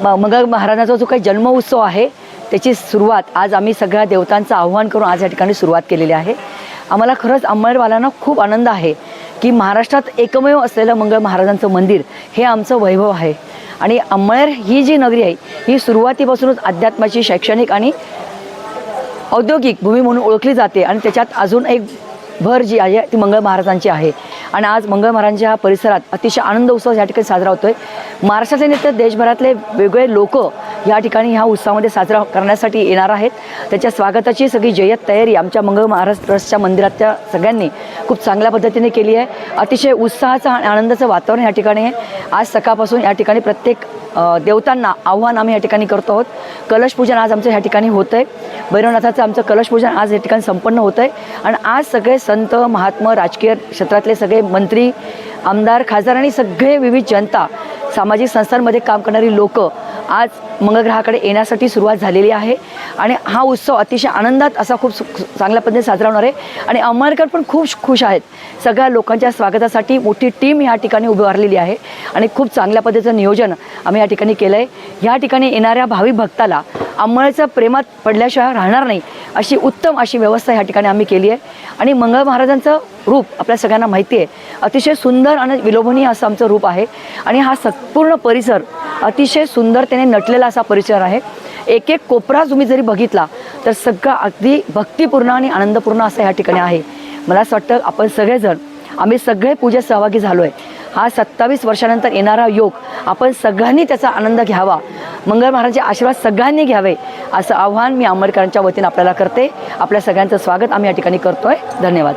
म- मंगळ महाराजांचा जो काही जन्म उत्सव आहे त्याची सुरुवात आज आम्ही सगळ्या देवतांचं आव्हान करून आज या ठिकाणी सुरुवात केलेली आहे. आम्हाला खरंच अंमळवाल्यांना खूप आनंद आहे की महाराष्ट्रात एकमेव असलेलं मंगळ महाराजांचं मंदिर हे आमचं वैभव आहे. आणि अंबळेर ही जी नगरी आहे ही सुरुवातीपासूनच अध्यात्माची शैक्षणिक आणि औद्योगिक भूमी म्हणून ओळखली जाते आणि त्याच्यात अजून एक भर जी आहे ती मंगळ महाराजांची आहे. आणि आज मंगळ महाराजांच्या ह्या परिसरात अतिशय आनंद उत्सव या ठिकाणी साजरा होतोय. महाराष्ट्राचे नेते देशभरातले वेगवेगळे लोक या ठिकाणी ह्या उत्सवामध्ये साजरा करण्यासाठी येणार आहेत. त्याच्या स्वागताची सगळी जय्यत तयारी आमच्या मंगळ महाराज ट्रस्टच्या मंदिरातल्या सगळ्यांनी खूप चांगल्या पद्धतीने केली आहे. अतिशय उत्साहाचं आणि आनंदाचं वातावरण या ठिकाणी आहे. आज सकाळपासून या ठिकाणी प्रत्येक देवतांना आव्हान आम्ही या ठिकाणी करतो आहोत. कलशपूजन आज आमचं ह्या ठिकाणी होतं आहे भैरवनाथाचं आमचं कलशपूजन आज या ठिकाणी संपन्न होतं आहे आणि आज सगळे संत महात्मा राजकीय क्षेत्रातले सगळे मंत्री आमदार खासदार आणि सगळे विविध जनता सामाजिक संस्थांमध्ये काम करणारी लोक आज मंगळग्रहाकडे येण्यासाठी सुरुवात झालेली आहे. आणि हा उत्सव अतिशय आनंदात असा खूप सु- चांगल्या पद्धतीने साजरा होणार आहे. आणि अंबारकर पण खूप खुश आहेत. सगळ्या लोकांच्या स्वागतासाठी मोठी टीम या ठिकाणी उभारलेली आहे. आणि खूप चांगल्या पद्धतीचं नियोजन आम्ही या ठिकाणी केलं आहे या ठिकाणी येणाऱ्या भाविक भक्ताला अंमळचं प्रेमात पडल्याशिवाय राहणार नाही. अशी उत्तम अशी व्यवस्था ह्या ठिकाणी आम्ही केली आहे. आणि मंगळ महाराजांचं रूप आपल्या सगळ्यांना माहिती आहे. अतिशय सुंदर आणि विलोभनीय असं आमचं रूप आहे. आणि हा संपूर्ण परिसर अतिशय सुंदरतेने नटलेला असा परिसर आहे. एक एक कोपरा तुम्ही जरी बघितला तर सगळं अगदी भक्तिपूर्ण आणि आनंदपूर्ण असं ह्या ठिकाणी आहे. मला असं वाटतं आपण सगळेजण आम्ही सगळे पूजेत सहभागी झालो आहे हा सत्तावीस वर्षानंतर येणारा योग आपण सगळ्यांनी त्याचा आनंद घ्यावा. मंगळ महाराजांचे आशीर्वाद सगळ्यांनी घ्यावे असं आव्हान मी आंबेडकरांच्या वतीनं आपल्याला करते. आपल्या सगळ्यांचं स्वागत आम्ही या ठिकाणी करतोय. धन्यवाद.